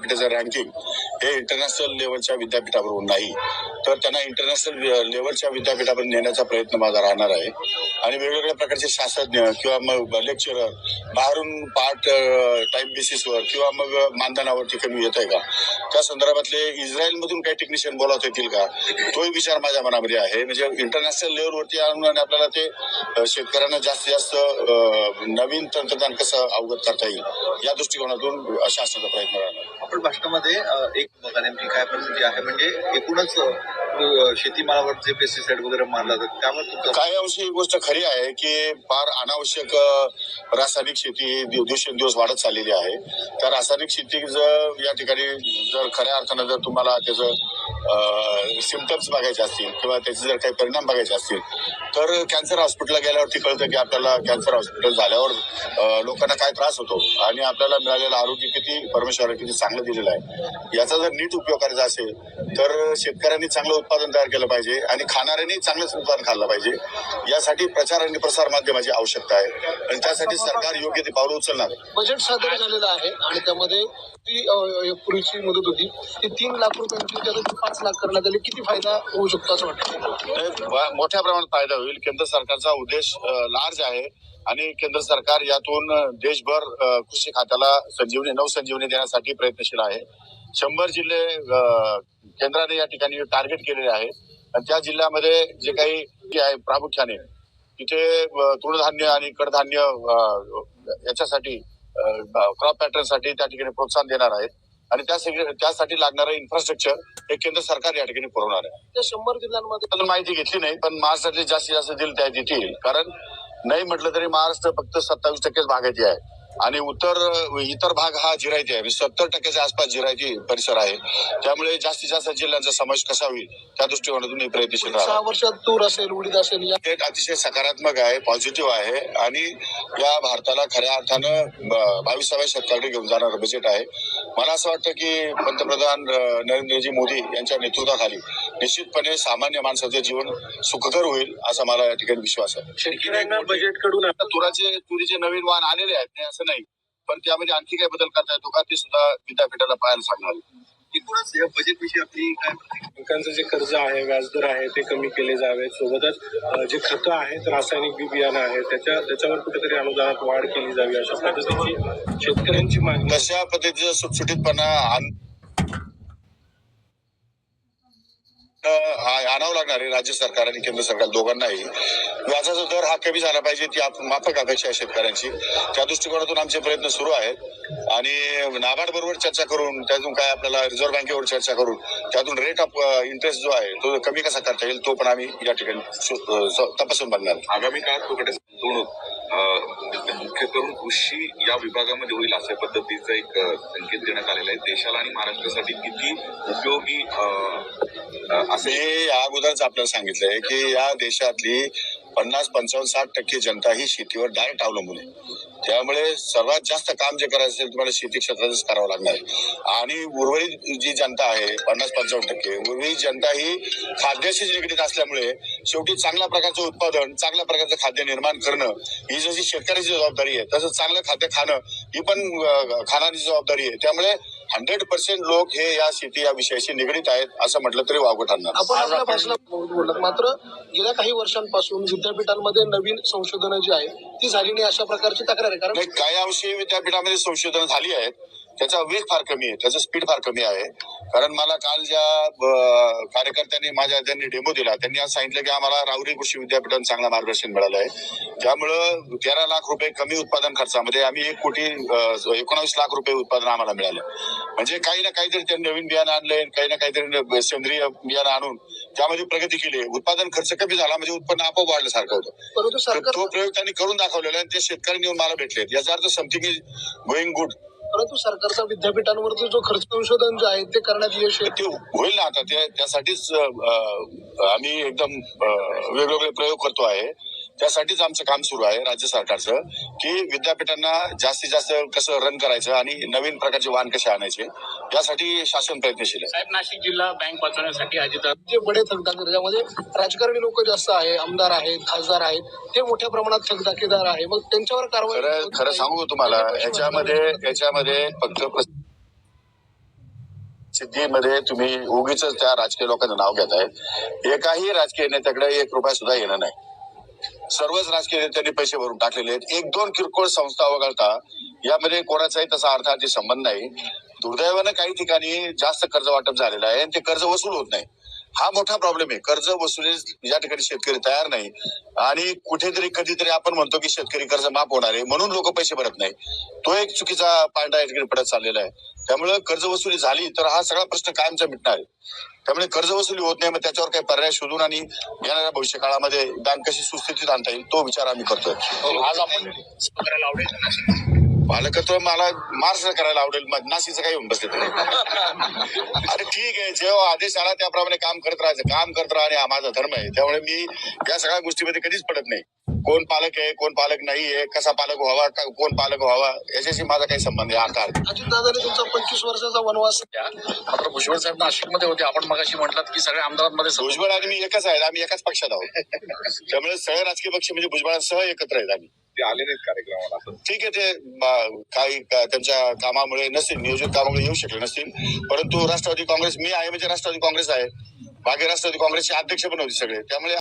विद्यापीठाचं रँकिंग हे इंटरनॅशनल लेवलच्या विद्यापीठाबरोबर नाही तर त्यांना इंटरनॅशनल लेवलच्या विद्यापीठापर्यंत नेण्याचा प्रयत्न माझा राहणार आहे. आणि वेगवेगळ्या प्रकारचे शास्त्रज्ञ किंवा मग लेक्चरर बाहेरून पार्ट टाईम बेसिसवर किंवा मग मानधनावरती कमी येत आहे का? त्या संदर्भातले इस्रायलमधून काही टेक्निशियन बोलावत येतील का? तोही विचार माझ्या मनामध्ये आहे. म्हणजे इंटरनॅशनल लेवलवरती आणून आणि आपल्याला ते शेतकऱ्यांना जास्तीत जास्त नवीन तंत्रज्ञान कसं अवगत करता येईल या दृष्टिकोनातून शासनाचा प्रयत्न राहणार आपण भाषणामध्ये एक बघा नेमकी काय परिस्थिती आहे. म्हणजे एकूणच शेतीमालावर जे पेस्टिसाइड वगैरे मारला जातात त्यामुळे तुमचं काही अंशी ही गोष्ट खरी आहे की फार अनावश्यक रासायनिक शेती दिवसेंदिवस वाढत चाललेली आहे. त्या रासायनिक शेती जर या ठिकाणी जर खऱ्या अर्थानं जर तुम्हाला त्याचं सिमटम्स बघायचे असतील किंवा त्याचे जर काही परिणाम बघायचे असतील तर कॅन्सर हॉस्पिटलला गेल्यावरती कळतं की आपल्याला कॅन्सर हॉस्पिटल झाल्यावर लोकांना काय त्रास होतो आणि आपल्याला मिळालेलं आरोग्य किती परमेश्वराने किती चांगलं दिलेलं आहे. याचा जर नीट उपयोग करायचा असेल तर शेतकऱ्यांनी चांगलं उत्पादन तयार केलं पाहिजे आणि खाणाऱ्यांनी चांगलंच उत्पादन खाल्लं पाहिजे. यासाठी प्रचार आणि प्रसार माध्यमाची आवश्यकता आहे. आणि त्यासाठी सरकार योग्य ते पावलं उचलणार. आहे. बजेट सादर झालेलं आहे आणि त्यामध्ये ती पूर्वीची मुदत होती. ती तीन लाख रुपयांची पाच लाख करण्यात आली. किती फायदा होऊ शकतो असं वाटतं मोठ्या प्रमाणात फायदा होईल. केंद्र सरकारचा उद्देश लार्ज आहे आणि केंद्र सरकार यातून देशभर कृषी खात्याला संजीवनी नवसंजीवनी देण्यासाठी प्रयत्नशील आहे. शंभर जिल्हे केंद्राने या ठिकाणी टार्गेट केलेले आहे आणि त्या जिल्ह्यामध्ये जे काही आहे प्रामुख्याने तिथे तृणधान्य आणि कडधान्य याच्यासाठी क्रॉप पॅटर्नसाठी त्या ठिकाणी प्रोत्साहन देणार आहेत. आणि त्यासाठी त्यासाठी लागणारं इन्फ्रास्ट्रक्चर हे केंद्र सरकार या ठिकाणी पुरवणार आहे. त्या शंभर जिल्ह्यांमध्ये अजून माहिती घेतली नाही पण महाराष्ट्रातले जास्तीत जास्त दिल त्या देतील कारण नाही म्हटलं तरी महाराष्ट्र फक्त सत्तावीस टक्केच भागाची आहे. आणि उत्तर इतर भाग हा जिरायती आहे. सत्तर टक्क्याच्या आसपास जिरायती परिसर आहे. त्यामुळे जास्तीत जास्त जिल्ह्यांचा समावेश कसा होईल त्या दृष्टिकोनातून हे प्रयत्नशील सहा वर्षात तूर असेल उडीद असेल हे अतिशय सकारात्मक आहे पॉझिटिव्ह आहे. आणि या भारताला खऱ्या अर्थानं बावीसाव्या शतकाकडे घेऊन जाणारं बजेट आहे. मला असं वाटतं की पंतप्रधान नरेंद्रजी मोदी यांच्या नेतृत्वाखाली निश्चितपणे सामान्य माणसाचं जीवन सुखकर होईल असा मला या ठिकाणी विश्वास आहे शेतकऱ्यांना बजेटकडून आता तुराचे तुरीचे नवीन वाहन आलेले आहेत नाही असं नाही पण त्यामध्ये आणखी काही बदल करता येतो का ते सुद्धा विद्यापीठाला पाहायला सांगणार. एकूणच या बजेट विषयी आपली काय? बँकांचं जे कर्ज आहे व्याजदर आहे ते कमी केले जावे सोबतच जे खतं आहेत रासायनिक बी बियाणं आहे त्याच्या त्याच्यावर कुठेतरी अनुदानात वाढ केली जावी अशा पद्धतीची शेतकऱ्यांची मागणी तशा पद्धतीचं सुटसुटीतपणा आणावं लागणार आहे राज्य सरकार आणि केंद्र सरकार दोघांनाही. व्याजाचा दर हा कमी झाला पाहिजे ती आपण माफक अपेक्षा आहे शेतकऱ्यांची. त्या दृष्टिकोनातून आमचे प्रयत्न सुरू आहेत. आणि नाबार्ड बरोबर चर्चा करून त्यातून काय आपल्याला रिझर्व्ह बँकेवर चर्चा करून त्यातून रेट ऑफ इंटरेस्ट जो आहे तो कमी कसा करता येईल तो पण आम्ही या ठिकाणी तपासून बघणार. आगामी काळात तुकडे मुख्य करून कृषी या विभागामध्ये होईल अशा पद्धतीचा एक संकेत देण्यात आलेला आहे. देशाला आणि महाराष्ट्रासाठी किती उपयोगी अं, असे या अगोदरच आपल्याला सांगितलंय की या देशातली पन्नास पंचावन्न साठ टक्के जनता ही शेतीवर डायरेक्ट अवलंबून आहे. त्यामुळे सर्वात जास्त काम जे करायचं असेल तुम्हाला शेती क्षेत्रातच करावं लागणार आहे. आणि उर्वरित जी जनता आहे पन्नास पंचावन्न टक्के उर्वरित जनता ही खाद्याशी निगडीत असल्यामुळे शेवटी चांगल्या प्रकारचं उत्पादन चांगल्या प्रकारचं खाद्य निर्माण करणं ही जशी शेतकऱ्याची जबाबदारी आहे तसं चांगलं खाद्य खाणं ही पण खाणारी जबाबदारी आहे. त्यामुळे हंड्रेड पर्सेंट लोक हे या शेती या विषयाशी निगडीत आहेत असं म्हटलं तरी वागू ठरणार. मात्र गेल्या काही वर्षांपासून विद्यापीठांमध्ये नवीन संशोधनं जी आहे ती झाली नाही. अशा प्रकारची तक्रार आहे कारण काही अंशी विद्यापीठामध्ये संशोधन झाली आहेत. त्याचा वेग फार कमी आहे. त्याचं स्पीड फार कमी आहे. कारण मला काल ज्या कार्यकर्त्यांनी माझ्या ज्यांनी डेमो दिला त्यांनी आज सांगितलं की आम्हाला राहुरी कृषी विद्यापीठात चांगलं मार्गदर्शन मिळालं आहे त्यामुळं तेरा लाख रुपये कमी उत्पादन खर्चामध्ये आम्ही एक कोटी एकोणावीस लाख रुपये उत्पादन आम्हाला मिळालं. म्हणजे काही ना काहीतरी त्यांनी नवीन बियाणं आणलंय काही ना काहीतरी सेंद्रिय बियाणं आणून त्यामध्ये प्रगती केली उत्पादन खर्च कमी झाला म्हणजे उत्पन्न आपोआप होतं. परंतु तर सरकार तो प्रयोग त्यांनी करून दाखवलेला आणि ते शेतकऱ्यांनी येऊन मला भेटलेत. याचा अर्थ समथिंग इज गोईंग गुड परंतु सरकारचा विद्यापीठांवरती जो खर्च संशोधन जे आहे ते करण्यात यश ते होईल ना आता. ते त्यासाठीच आम्ही एकदम वेगवेगळे प्रयोग करतो आहे. त्यासाठीच आमचं काम सुरू आहे राज्य सरकारचं की विद्यापीठांना जास्तीत जास्त कसं रन करायचं आणि नवीन प्रकारचे वाहन कसे आणायचे यासाठी शासन प्रयत्नशील आहे. साहेब नाशिक जिल्हा बँक वाचवण्यासाठी अजित जे बडे थकदार ज्यामध्ये राजकारणी लोक जास्त आहे आमदार आहेत खासदार आहेत ते मोठ्या प्रमाणात थकदाकेदार आहे. मग त्यांच्यावर कारवाई खरं खरं सांगू का तुम्हाला याच्यामध्ये याच्यामध्ये फक्त सिद्धीमध्ये तुम्ही उगीच त्या राजकीय लोकांचं नाव घेत आहे एकाही राजकीय नेत्याकडे एक रुपया सुद्धा येणं नाही. सर्वच राजकीय नेत्यांनी पैसे भरून टाकलेले आहेत. एक दोन किरकोळ संस्था वगळता यामध्ये कोणाचाही तसा अर्थार्थी संबंध नाही. दुर्दैवानं काही ठिकाणी जास्त कर्ज वाटप झालेलं आहे आणि ते कर्ज वसूल होत नाही. हा मोठा प्रॉब्लेम आहे. कर्ज वसुली या ठिकाणी शेतकरी तयार नाही. आणि कुठेतरी कधीतरी आपण म्हणतो की शेतकरी कर्ज माफ होणार आहे म्हणून लोक पैसे भरत नाही. तो एक चुकीचा पांडा या ठिकाणी पडत चाललेला आहे. त्यामुळे कर्ज वसुली झाली तर हा सगळा प्रश्न कायमचा मिटणार आहे. त्यामुळे कर्ज वसुली होत नाही मग त्याच्यावर काही पर्याय शोधून आणि येणाऱ्या भविष्य काळामध्ये बँक कशी सुस्थितीत आणता येईल तो विचार आम्ही करतोय. आज आपण करायला आवडेल पालकत्व मला मार्च करायला आवडेल. मग नाशिकचं काही होऊन बसले तुम्ही अरे ठीक आहे जेव्हा आदेश आला त्याप्रमाणे काम करत राहायचं. काम करत राहणे हा माझा धर्म आहे. त्यामुळे मी या सगळ्या गोष्टीमध्ये कधीच पडत नाही. कोण पालक आहे कोण पालक नाही आहे कसा पालक व्हावा कोण पालक व्हावा याच्याशी माझा काही संबंध आहे आता अजितदादाने तुमचा पंचवीस वर्षाचा वनवास मात्र भुजबळ साहेब नाशिकमध्ये होते. आपण मगाशी म्हटलात की सगळ्या आमदारांमध्ये भुजबळ आणि मी एकच आहेत. आम्ही एकाच पक्षात आहोत. त्यामुळे सगळे राजकीय पक्ष म्हणजे भुजबळांसह एकत्र आहेत आम्ही. ते आले नाहीत कार्यक्रमाला असं. ठीक आहे ते काही त्यांच्या कामामुळे नसतील नियोजित कामामुळे येऊ शकले नसतील. परंतु राष्ट्रवादी काँग्रेस मी आहे म्हणजे राष्ट्रवादी काँग्रेस आहे. बाकी राष्ट्रवादी काँग्रेसचे अध्यक्ष पण होते सगळे. त्यामुळे